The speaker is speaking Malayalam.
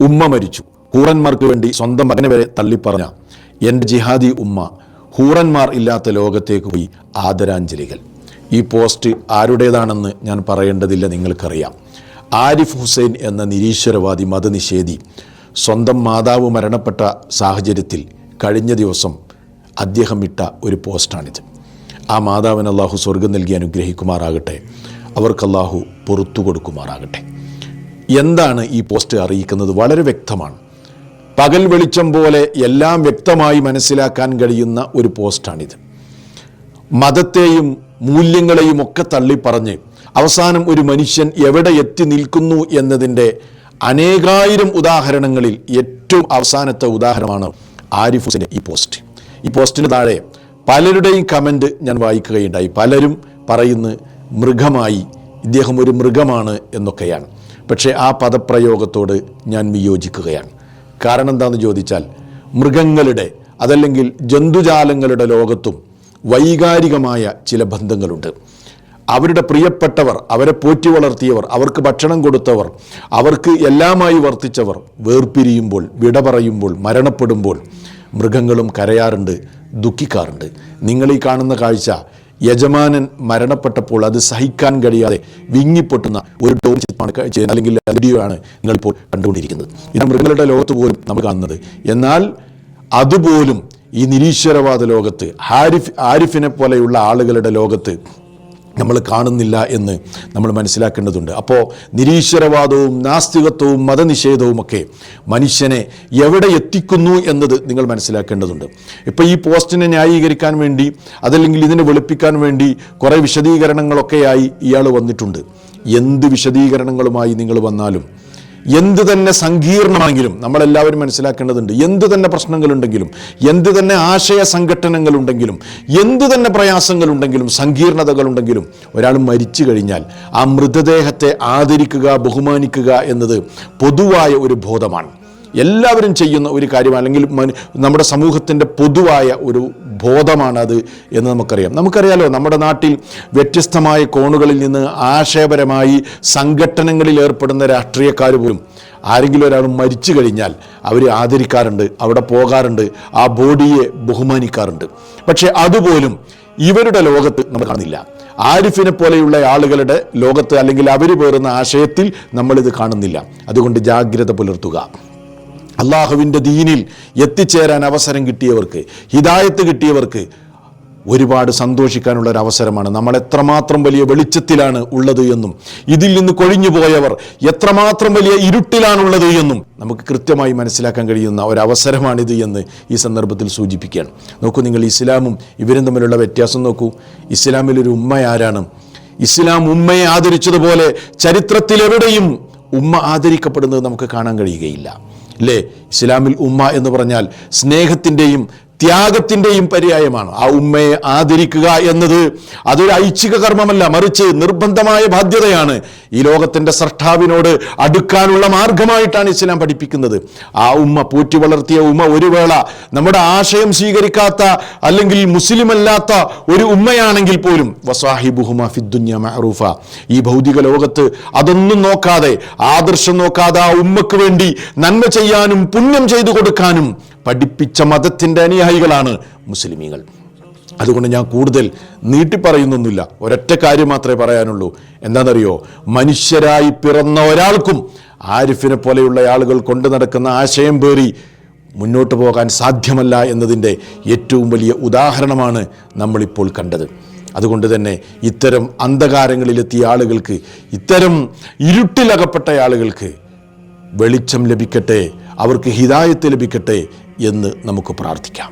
ഉമ്മ മരിച്ചു. ഹൂറന്മാർക്ക് വേണ്ടി സ്വന്തം മകനെ വരെ തള്ളിപ്പറഞ്ഞ എന്റെ ജിഹാദി ഉമ്മ ഹൂറന്മാർ ഇല്ലാത്ത ലോകത്തേക്ക് പോയി ആദരാഞ്ജലികൾ. ഈ പോസ്റ്റ് ആരുടേതാണെന്ന് ഞാൻ പറയേണ്ടതില്ല നിങ്ങൾക്കറിയാം. ആരിഫ് ഹുസൈൻ എന്ന നിരീശ്വരവാദി മതനിഷേധി സ്വന്തം മാതാവ് മരണപ്പെട്ട സാഹചര്യത്തിൽ കഴിഞ്ഞ ദിവസം അദ്ദേഹം ഇട്ട ഒരു പോസ്റ്റാണിത്. ആ മാതാവിന് അള്ളാഹു സ്വർഗം നൽകി അനുഗ്രഹിക്കുമാറാകട്ടെ. അവർക്ക് അള്ളാഹു പുറത്തു കൊടുക്കുമാറാകട്ടെ. എന്താണ് ഈ പോസ്റ്റ് അറിയിക്കുന്നത്? വളരെ വ്യക്തമാണ്. പകൽ വെളിച്ചം പോലെ എല്ലാം വ്യക്തമായി മനസ്സിലാക്കാൻ കഴിയുന്ന ഒരു പോസ്റ്റാണിത്. മതത്തെയും മൂല്യങ്ങളെയും ഒക്കെ തള്ളിപ്പറഞ്ഞ് അവസാനം ഒരു മനുഷ്യൻ എവിടെ എത്തി നിൽക്കുന്നു എന്നതിന്റെ അനേകായിരം ഉദാഹരണങ്ങളിൽ ഏറ്റവും അവസാനത്തെ ഉദാഹരണമാണ് ആരിഫ് ഈ പോസ്റ്റ്. ഈ പോസ്റ്റിന് താഴെ പലരുടെയും കമന്റ് ഞാൻ വായിക്കുകയുണ്ടായി. പലരും പറയുന്നു മൃഗമായി ഇദ്ദേഹം ഒരു മൃഗമാണ് എന്നൊക്കെയാണ്. പക്ഷേ ആ പദപ്രയോഗത്തോട് ഞാൻ വിയോജിക്കുകയാണ്. കാരണം എന്താണെന്ന് ചോദിച്ചാൽ മൃഗങ്ങളുടെ അതല്ലെങ്കിൽ ജന്തുജാലങ്ങളുടെ ലോകത്തും വൈകാരികമായ ചില ബന്ധങ്ങളുണ്ട്. അവരുടെ പ്രിയപ്പെട്ടവർ അവരെ പോറ്റി വളർത്തിയവർ അവർക്ക് ഭക്ഷണം കൊടുത്തവർ അവർക്ക് എല്ലാമായി വർത്തിച്ചവർ വേർപിരിയുമ്പോൾ വിട പറയുമ്പോൾ മരണപ്പെടുമ്പോൾ മൃഗങ്ങളും കരയാറുണ്ട് ദുഃഖിക്കാറുണ്ട്. നിങ്ങൾ ഈ കാണുന്ന കാഴ്ച യജമാനൻ മരണപ്പെട്ടപ്പോൾ അത് സഹിക്കാൻ കഴിയാതെ വിങ്ങിപ്പൊട്ടുന്ന ഒരു ഡോം ചിത്രമാണ് അല്ലെങ്കിൽ വീഡിയോ ആണ് നിങ്ങളിപ്പോൾ കണ്ടുകൊണ്ടിരിക്കുന്നത്. ഇത് മൃഗങ്ങളുടെ ലോകത്ത് പോലും നമ്മൾ കാണുന്നത്. എന്നാൽ അതുപോലും ഈ നിരീശ്വരവാദ ലോകത്ത് ഹാരിഫ് ആരിഫിനെ പോലെയുള്ള ആളുകളുടെ ലോകത്ത് നമ്മൾ കാണുന്നില്ല എന്ന് നമ്മൾ മനസ്സിലാക്കേണ്ടതുണ്ട്. അപ്പോൾ നിരീശ്വരവാദവും നാസ്തികത്വവും മതനിഷേധവും ഒക്കെ മനുഷ്യനെ എവിടെ എത്തിക്കുന്നു എന്നത് നിങ്ങൾ മനസ്സിലാക്കേണ്ടതുണ്ട്. ഇപ്പോൾ ഈ പോസ്റ്റിനെ ന്യായീകരിക്കാൻ വേണ്ടി അതല്ലെങ്കിൽ ഇതിനെ വെളുപ്പിക്കാൻ വേണ്ടി കുറേ വിശദീകരണങ്ങളൊക്കെയായി ഇയാൾ വന്നിട്ടുണ്ട്. എന്ത് വിശദീകരണങ്ങളുമായി നിങ്ങൾ വന്നാലും എന്ത് തന്നെ സങ്കീർണമാണെങ്കിലും നമ്മളെല്ലാവരും മനസ്സിലാക്കേണ്ടതുണ്ട്. എന്ത് തന്നെ പ്രശ്നങ്ങളുണ്ടെങ്കിലും എന്ത് തന്നെ ആശയ സംഘടനകളുണ്ടെങ്കിലും എന്ത് തന്നെ പ്രയാസങ്ങളുണ്ടെങ്കിലും സങ്കീർണതകളുണ്ടെങ്കിലും ഒരാൾ മരിച്ചു കഴിഞ്ഞാൽ ആ മൃതദേഹത്തെ ആദരിക്കുക ബഹുമാനിക്കുക എന്നത് പൊതുവായ ഒരു ബോധമാണ്. എല്ലാവരും ചെയ്യുന്ന ഒരു കാര്യം അല്ലെങ്കിൽ നമ്മുടെ സമൂഹത്തിന്റെ പൊതുവായ ഒരു ബോധമാണത് എന്ന് നമുക്കറിയാം. നമുക്കറിയാലോ നമ്മുടെ നാട്ടിൽ വ്യത്യസ്തമായ കോണുകളിൽ നിന്ന് ആശയപരമായി സംഘടനകളിൽ ഏർപ്പെടുന്ന രാഷ്ട്രീയക്കാർ പോലും ആരെങ്കിലും ഒരാൾ മരിച്ചു കഴിഞ്ഞാൽ അവർ ആദരിക്കാറുണ്ട് അവിടെ പോകാറുണ്ട് ആ ബോഡിയെ ബഹുമാനിക്കാറുണ്ട്. പക്ഷേ അതുപോലും ഇവരുടെ ലോകത്ത് നമ്മൾ കാണുന്നില്ല. ആരിഫിനെ പോലെയുള്ള ആളുകളുടെ ലോകത്ത് അല്ലെങ്കിൽ അവർ പേറുന്ന ആശയത്തിൽ നമ്മളിത് കാണുന്നില്ല. അതുകൊണ്ട് ജാഗ്രത പുലർത്തുക. അള്ളാഹുവിന്റെ ദീനിൽ എത്തിച്ചേരാൻ അവസരം കിട്ടിയവർക്ക് ഹിദായത്ത് കിട്ടിയവർക്ക് ഒരുപാട് സന്തോഷിക്കാനുള്ള ഒരു അവസരമാണ്. നമ്മൾ എത്രമാത്രം വലിയ വെളിച്ചത്തിലാണ് ഉള്ളത് എന്നും ഇതിൽ നിന്ന് കൊഴിഞ്ഞു പോയവർ എത്രമാത്രം വലിയ ഇരുട്ടിലാണുള്ളത് എന്നും നമുക്ക് കൃത്യമായി മനസ്സിലാക്കാൻ കഴിയുന്ന ഒരു എന്ന് ഈ സന്ദർഭത്തിൽ സൂചിപ്പിക്കുകയാണ്. നോക്കൂ നിങ്ങൾ ഇസ്ലാമും ഇവരും തമ്മിലുള്ള വ്യത്യാസം നോക്കൂ. ഇസ്ലാമിൽ ഒരു ഉമ്മ ആരാണ്? ഇസ്ലാം ഉമ്മയെ ആദരിച്ചതുപോലെ ചരിത്രത്തിലെവിടെയും ഉമ്മ ആദരിക്കപ്പെടുന്നത് നമുക്ക് കാണാൻ കഴിയുകയില്ല. അല്ലേ ഇസ്ലാമിൽ ഉമ്മ എന്ന് പറഞ്ഞാൽ സ്നേഹത്തിന്റെയും ത്യാഗത്തിന്റെയും പര്യായമാണ്. ആ ഉമ്മയെ ആദരിക്കുക എന്നത് അതൊരു ഐച്ഛിക കർമ്മമല്ല മറിച്ച് നിർബന്ധമായ ബാധ്യതയാണ്. ഈ ലോകത്തിന്റെ സൃഷ്ടാവിനോട് അടുക്കാനുള്ള മാർഗമായിട്ടാണ് ഇസ്ലാം പഠിപ്പിക്കുന്നത്. ആ ഉമ്മ പോറ്റി വളർത്തിയ ഉമ്മ ഒരു വേള നമ്മുടെ ആശയം സ്വീകരിക്കാത്ത അല്ലെങ്കിൽ മുസ്ലിം അല്ലാത്ത ഒരു ഉമ്മയാണെങ്കിൽ പോലും വസാഹിബുഹുമ ഫിദ്ദുന്യ മഹറൂഫ ഈ ഭൗതിക ലോകത്ത് അതൊന്നും നോക്കാതെ ആദർശം നോക്കാതെ ആ ഉമ്മക്ക് വേണ്ടി നന്മ ചെയ്യാനും പുണ്യം ചെയ്തു കൊടുക്കാനും പഠിപ്പിച്ച മതത്തിന്റെ അനുയായികളാണ് മുസ്ലിമീങ്ങൾ. അതുകൊണ്ട് ഞാൻ കൂടുതൽ നീട്ടിപ്പറയുന്നൊന്നുമില്ല ഒരൊറ്റ കാര്യം മാത്രമേ പറയാനുള്ളൂ. എന്താണെന്നറിയോ? മനുഷ്യരായി പിറന്ന ഒരാൾക്കും ആരിഫിനെ പോലെയുള്ള ആളുകൾ കൊണ്ട് നടക്കുന്ന ആശയം പേറി മുന്നോട്ട് പോകാൻ സാധ്യമല്ല എന്നതിന്റെ ഏറ്റവും വലിയ ഉദാഹരണമാണ് നമ്മളിപ്പോൾ കണ്ടത്. അതുകൊണ്ട് തന്നെ ഇത്തരം അന്ധകാരങ്ങളിലെത്തിയ ആളുകൾക്ക് ഇത്തരം ഇരുട്ടിലകപ്പെട്ട ആളുകൾക്ക് വെളിച്ചം ലഭിക്കട്ടെ അവർക്ക് ഹിതായത്ത് ലഭിക്കട്ടെ എന്ന് നമുക്ക് പ്രാർത്ഥിക്കാം.